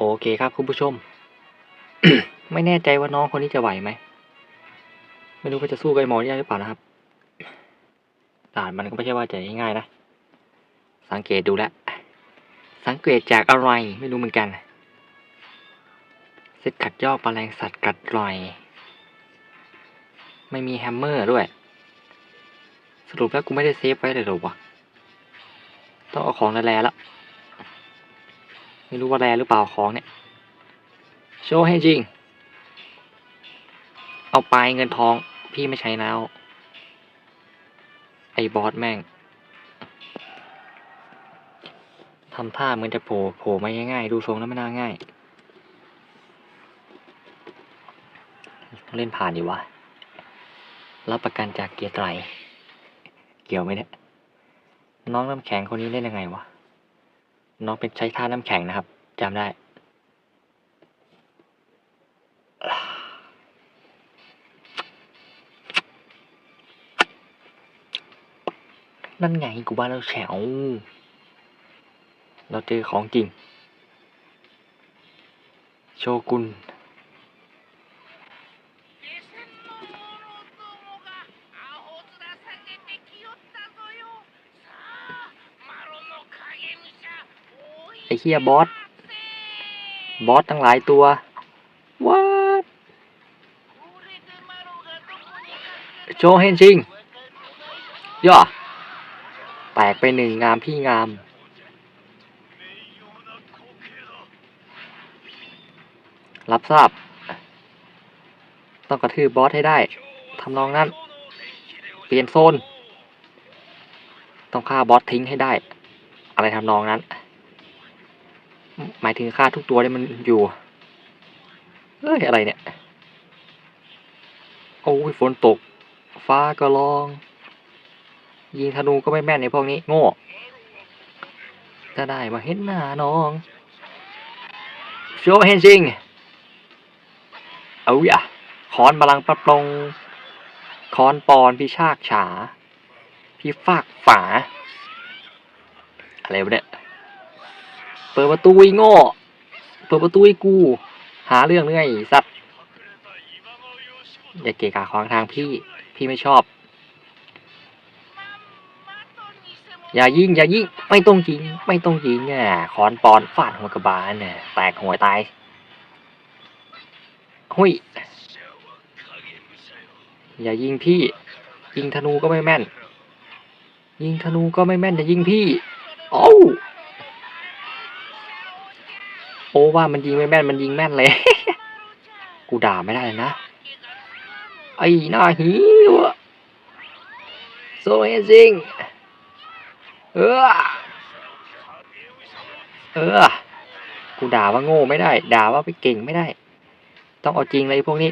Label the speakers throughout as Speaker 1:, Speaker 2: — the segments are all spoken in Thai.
Speaker 1: โอเคครับคุณผู้ชม ไม่แน่ใจว่าน้องคนนี้จะไหวไหม ไม่รู้ว่าจะสู้กับไอ้หมอนี่ได้หรือเปล่านะครับด่านมันก็ไม่ใช่ว่าจะง่ายๆนะ สังเกตดูแลสังเกตจากอะไรไม่รู้เหมือนกันเซตขัดยอกแมลงสัตว์กัดกร่อย ไม่มีแฮมเมอร์ด้วย สรุปแล้วกูไม่ได้เซฟไว้เลยหรอวะ ต้องเอาของแร่แล้ว ไม่รู้ว่าแรหรือเปล่าของเนี่ย โชว์ให้จริง เอาไปเงินทองพี่ไม่ใช้แล้ว ไอ้บอสแม่งทำท่าเหมือนจะโผล่โผล่มาง่ายๆ ดูทรงแล้วไม่น่าง่ายเล่นผ่านดีวะ รับประกันจากเกียร์ไตร เกี่ยวไหมเนี่ย น้องน้ำแข็งคนนี้เล่นยังไงวะ น้องเป็นใช้ท่าน้ำแข็งนะครับจำได้ นั่นไงกูบ้านเราแฉวเราเจอของจริง โชกุน เฮียบอส บอสทั้งหลายตัวว้าโชว์เฮนชิงย่อแตกไปหนึ่งงามพี่งาม รับทราบ ต้องกระทืบบอสให้ได้ทำนองนั้น เปลี่ยนโซน ต้องฆ่าบอสทิ้งให้ได้ อะไรทำนองนั้น หมายถึงฆ่าทุกตัวที่มันอยู่ เอ้ย อะไรเนี่ย โอ้ยฝนตก ฟ้าก็ร้อง ยิงธนูก็ไม่แม่นในพวกนี้ โง่จะได้มาเห็นหน้าน้องโชว์เห็นจริงเอาอย่าคอนบาลังประปลงคอนปอนพี่ชากฉา พี่ฟากฝา อะไรวะเนี่ย เปิดประตูไอ้โง่ เปิดประตูไอ้กู หาเรื่องเรื่อยสัตว์ อย่าเกะกะขวางทางพี่ พี่ไม่ชอบ อย่ายิงอย่ายิง ไม่ต้องยิง ไม่ต้องยิงอะคอนปอนฟาดหัวกระบาลน่ะแตกหัวตายหุยอย่ายิงพี่ ยิงธนูก็ไม่แม่น ยิงธนูก็ไม่แม่นอย่ายิงพี่ โอ้ ว่ามันยิงไม่แม่นมันยิงแม่นเลย กูด่าไม่ได้เลยนะ ไอ้หน้าหิวอะโซเฮซิงเออ เออ กูด่าว่าโง่ไม่ได้ ด่าว่าไปเก่งไม่ได้ ต้องเอาจริงเลยพวกนี้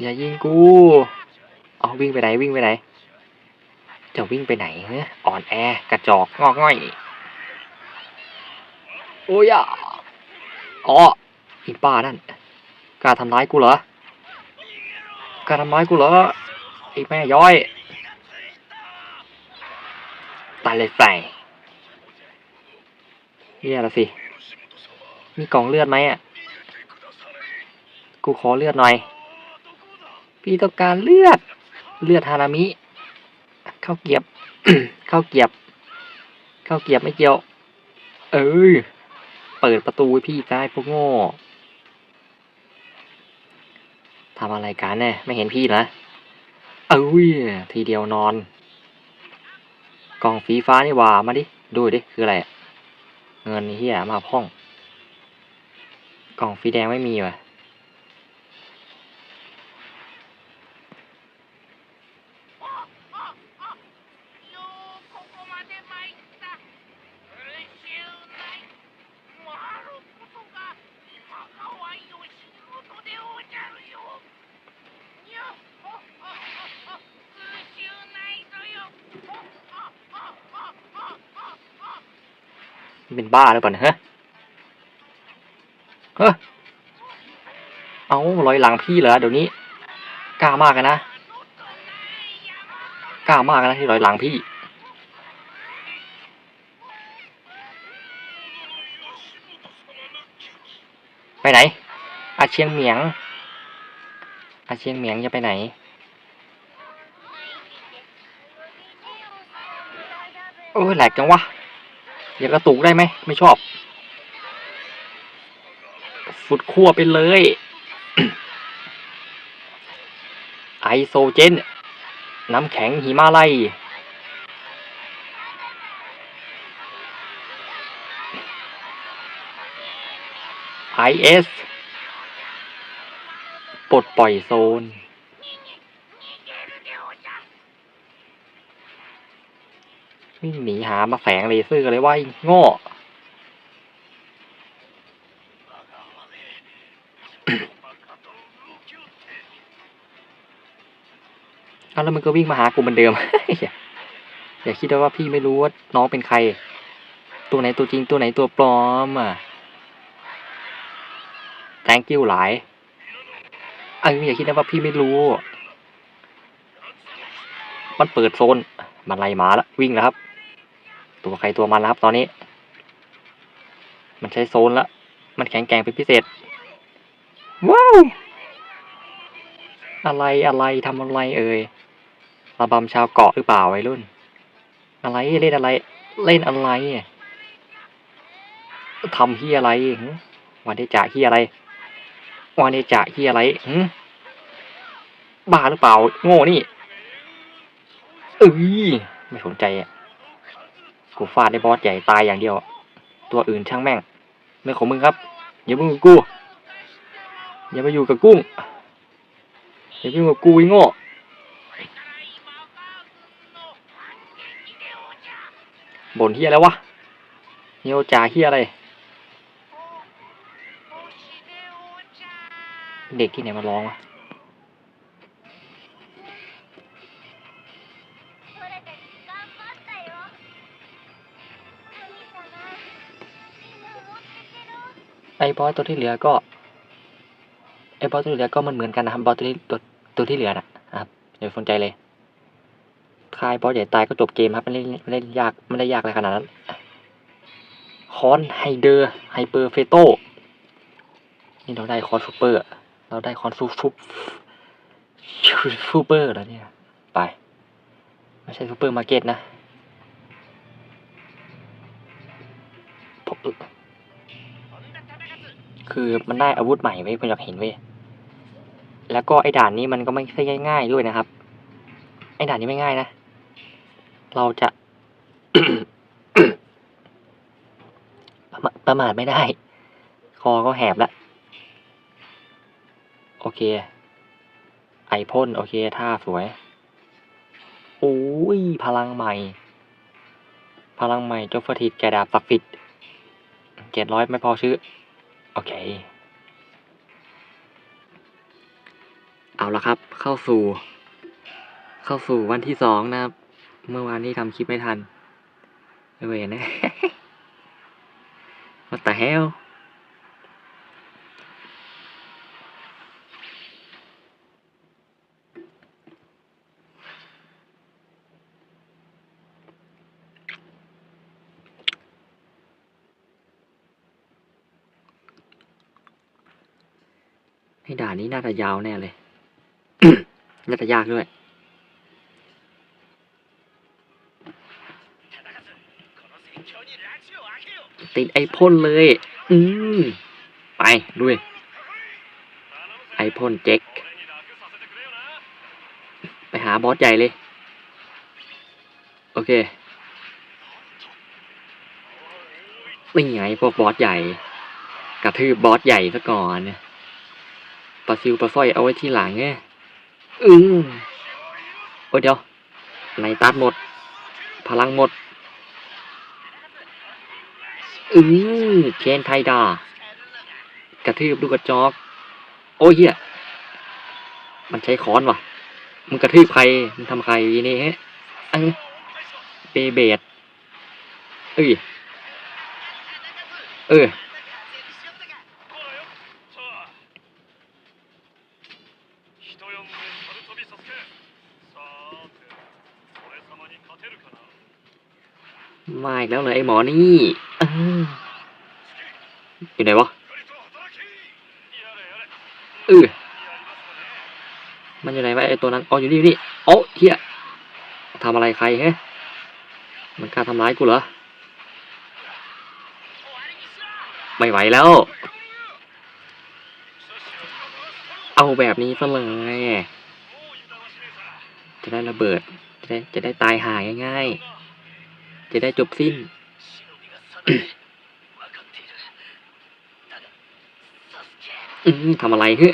Speaker 1: อย่ายิงกูเอาวิ่งไปไหนวิ่งไปไหนจะวิ่งไปไหนเนะอ่อนแอกระจอกงอกง่อย โอ้ยออไออีป้านั่นกล้าทำร้ายกูเหรอกล้าทำร้ายกูเหรอไอ้แม่ย้อยตายเลยใส่เนี่ยละสิ มีกล่องเลือดไหมอะ กูขอเลือดหน่อย พี่ต้องการเลือด เลือดฮานามิ เข้าเกียบ เข้าเกียบ เข้าเกียบไม่เกี่ยว เอ้ย เปิดประตูให้พี่ได้พวกโง่ทำอะไรกันเนี่ยไม่เห็นพี่นะเอ้ยทีเดียวนอน กล่องฟีฟ้านี่ว่ามาดิ ดูดิ คืออะไรอะเงินเฮียมาพ่อง กล่องฟีแดงไม่มีว่ะ บ้าหรือเปล่าเนี่ยเฮ้ยเอาลอยหลังพี่เหรอเดี๋ยวนี้กล้ามากนะกล้ามากนะที่ลอยหลังพี่ไปไหน อาเชียงเหมียง อาเชียงเหมียงจะไปไหน โอ้ยแหลกจังวะ อย่ากระตุกได้ไหม ไม่ชอบฟุดขั้วไปเลย ไอโซเจน น้ำแข็งหิมาลัยไอเอสปลดปล่อยโซน วิ่งหนีหามาแสงเลเซอร์เลยว่าไอ้โง่เอาแล้วมันก็วิ่งมาหากูเหมือนเดิม อย่าคิดว่าพี่ไม่รู้ว่าน้องเป็นใคร ตัวไหนตัวจริงตัวไหนตัวปลอมอะ thank you หลายเอ้ยอย่าคิดนะว่าพี่ไม่รู้ มันเปิดโซน มันไล่มาแล้ววิ่งแล้วครับ ตัวใครตัวมันแล้วครับตอนนี้ มันใช้โซนแล้วมันแข็งแกร่งเป็นพิเศษ ว้าว อะไรอะไรทำอะไรเอ่ยระบำชาวเกาะหรือเปล่าวัยรุ่น อะไรเล่นอะไร เล่นอะไรทำเฮียอะไรวันนี้จ่าเฮียอะไรวันนี้จ่าเฮียอะไรบ้าหรือเปล่า โง่นี่เอ้ยไม่สนใจอะ กูฟาดได้บอสใหญ่ตายอย่างเดียว ตัวอื่นช่างแม่งเรื่องของมึงครับ อย่ามาอยู่กับกู อย่ามาอยู่กับกุ้ง อย่ามาอยู่กับกูไอ้โง่บ่นเฮียแล้ววะเฮียวจ่าเฮียอะไร เด็กที่ไหนมาร้องวะ ไอ้บอสตัวที่เหลือก็ไอ้บอสตัวที่เหลือก็มันเหมือนกันนะครับบอสตัวที่ตัวตัวที่เหลือนะครับอย่าไปสนใจเลยถ้าไอ้บอสใหญ่ตายก็จบเกมครับไม่ได้ไม่ได้ยากไม่ได้ยากอะไรขนาดนั้นคอนไฮเดอร์ไฮเปอร์เฟโตนี่เราได้คอนซูเปอร์เราได้คอนซูฟูซูเปอร์แล้วเนี่ยไปไม่ใช่ซูเปอร์มาร์เก็ตนะ คือมันได้อาวุธใหม่ไว้ยผมอยากเห็นเว้ยแล้วก็ไอ้ด่านนี้มันก็ไม่ใช่ง่ายๆด้วยนะครับ ไอ้ด่านนี้ไม่ง่ายนะ เราจะ ประมาประมาทไม่ได้ คอก็แหบล้วโอเค ไอพ่นโอเคท่าสวยโอ้ยพลังใหม่ พลังใหม่โจฟอร์ทิตแกดาบศักดิ์สิทธิ์เจ็ดร้อยไม่พอชื่อ โอเคเอาละครับ เข้าสู่ เข้าสู่วันที่สองนะครับ เมื่อวานนี้ทำคลิปไม่ทันเวรนะ What the hell านนี้น่าจะยาวแน่เลย น่าจะยากด้วย ติดไอพ่นเลย อืม ไปด้วย ไอพ่นเจ็ก ไปหาบอสใหญ่เลย โอเคนี่ไงพวกบอสใหญ่ กระทืบบอสใหญ่ซะก่อนป ลาซิวปลาสร้อยเอาไว้ที่หลังไงอืมโอ้ยเดี๋ยวในตัดหมด พลังหมดอือเคนไทดากระทืบลูกกระจอก โอ้ยเฮียมันใช้ค้อนว่ะ มึงกระทืบใคร มึงทำใครนี่ฮะอังเปเบดเอ้ย เออ มาอีกแล้วเลยไอ้หมอนี่อยู่ไหนวะเออมันอยู่ไหนวะไอ้ตัวนั้นอ๋ออยู่นี่นี่โอ้เฮียทำอะไรใครเฮ้มันกล้าทำร้ายกูเหรอไม่ไหวแล้ว เอาแบบนี้ซะเลยจะได้ระเบิด จะได้จะได้ตายหายง่ายๆ จะได้จบสิ้น ทำอะไรเฮ้ย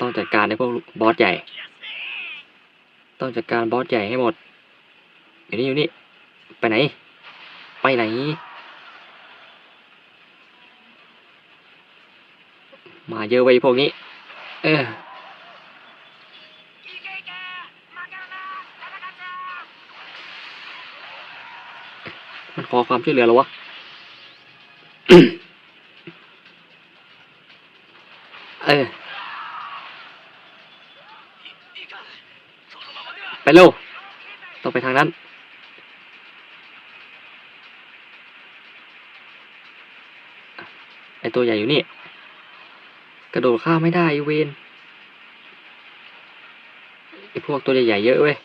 Speaker 1: ต้องจัดการไอ้พวกบอสใหญ่ ต้องจัดการบอสใหญ่ให้หมดอยู่นี่อยู่นี่ ไปไหน ไปไหน มาเยอะไว้พวกนี้ เออ มัน ขอความช่วยเหลือแล้ววะเออไปเร็วต้องไปทางนั้น ไอตัวใหญ่อยู่นี่ กระโดดข้ามไม่ได้เวนไอพวกตัวใหญ่ๆเยอะเว้ย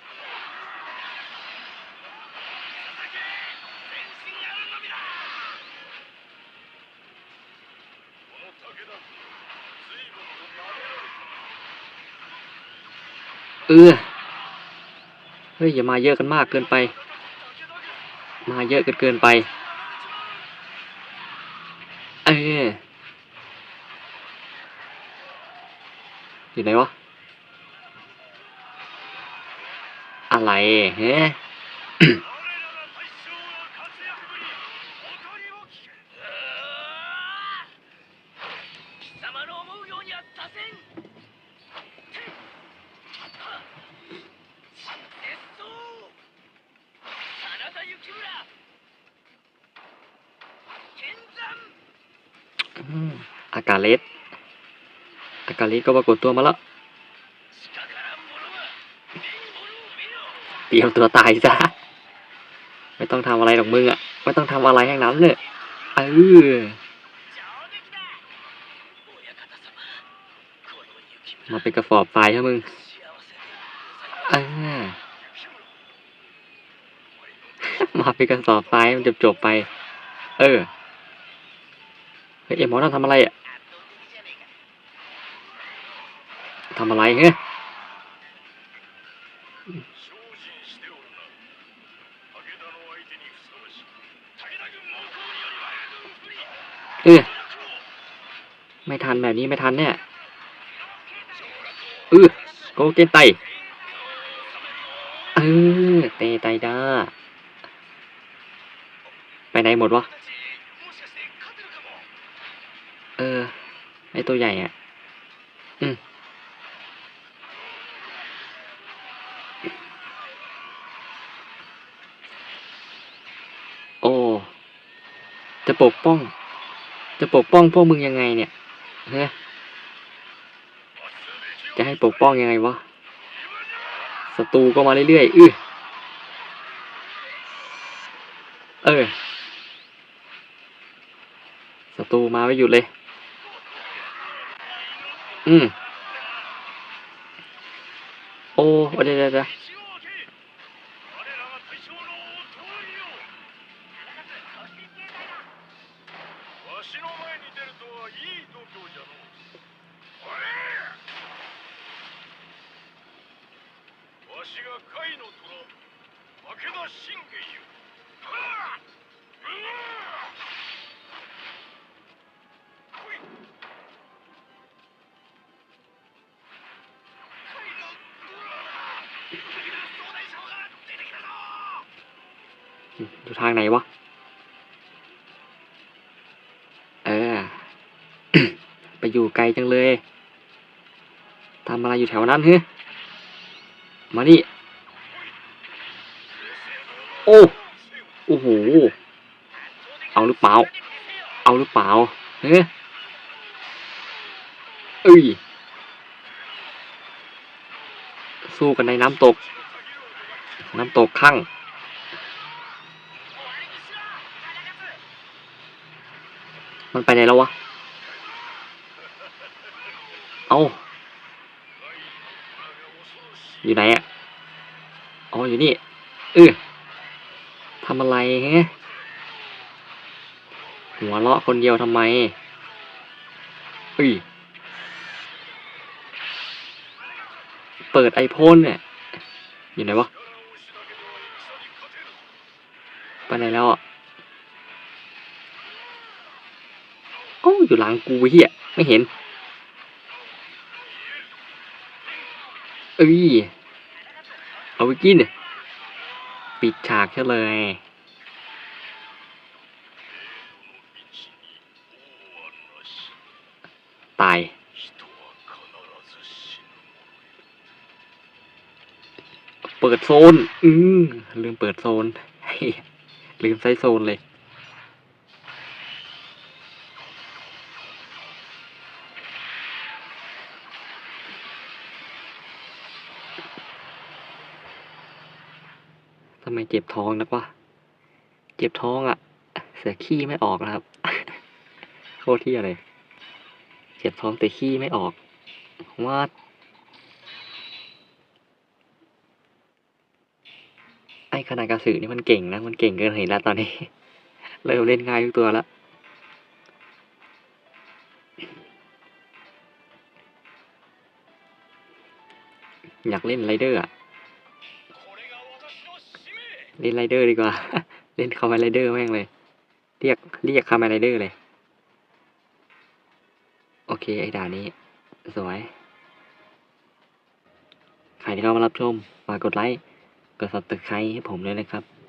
Speaker 1: เออเฮ้ยอย่ามาเยอะกันมากเกินไป มาเยอะเกินเกินไป เอออยู่ไหนวะ อะไรเฮ้ อากาเลสอากาเลสก็ปรากฏตัวมาแล้ว เตรียมตัวตายซะ ไม่ต้องทำอะไรหรอกมึงอะ ไม่ต้องทำอะไรทั้งนั้นเลยเออมาเป็นกระสอบทรายใช่มึงมาเป็นกระสอบทรายมันจบจบไป เออ เฮ้ยหมอนั่นทำอะไรอะทำอะไรเฮ้ยเออไม่ทันแบบนี้ไม่ทันเนี่ยเออโกเกนไตเออเตไตด้าไปไหนหมดวะ เออ ไอตัวใหญ่อะ อืมโอ้ จะปกป้อง จะปกป้องพวกมึงยังไงเนี่ยเฮ้ยจะให้ปกป้องยังไงวะศัตรูก็มาเรื่อยๆ อื้อ เออศัตรูมาไม่หยุดเลย อืม โอ้เดี๋ยวเดี๋ยว อยู่ทางไหนวะ เออ ไปอยู่ไกลจังเลยทำอะไรอยู่แถวนั้นเฮ้ยมานี่ โอ้ โอ้โห เอาหรือเปล่า เอาหรือเปล่า เฮ้ยเอ้ย สู้กันในน้ำตก น้ำตกข้างมันไปไหนแล้ววะ เอาอยู่ไหนอะ อ๋อ อยู่นี่เออทำอะไรฮะหัวเราะคนเดียวทำไมเอ้ย เปิดไอโฟนเนี่ย อยู่ไหนวะ ไปไหนแล้วอะโอ้อยู่หลังกูเฮียไม่เห็น เอ้ย เอาไปกินปิดฉากเฉยเลยตาย เปิดโซน อืมลืมเปิดโซนเฮ้ยลืมใช้โซนเลย ทำไมเจ็บท้องนักวะเจ็บท้องอะ่ะ เสียขี้ไม่ออกนะครับ โคตรที่อะไร เจ็บท้องแต่ขี้ไม่ออกว่าไอ้ ขนาดกระสือนี่มันเก่งนะ มันเก่งเกินเหตุแล้วตอนนี้ เริ่มเล่นง่ายทุกตัวแล้วอยากเล่นไรเดอร์อะเล่นไรเดอร์ดีกว่า เล่นคา m มไรเดอร์แม่งเลย เรียกเรียกคา m มไรเดอร์เลย โอเคไอ้ด่านี้ สวย ใครที่เข้ามารับชม ฝากกดไลค์ กด subscribe ให้ผมด้วยนะครับ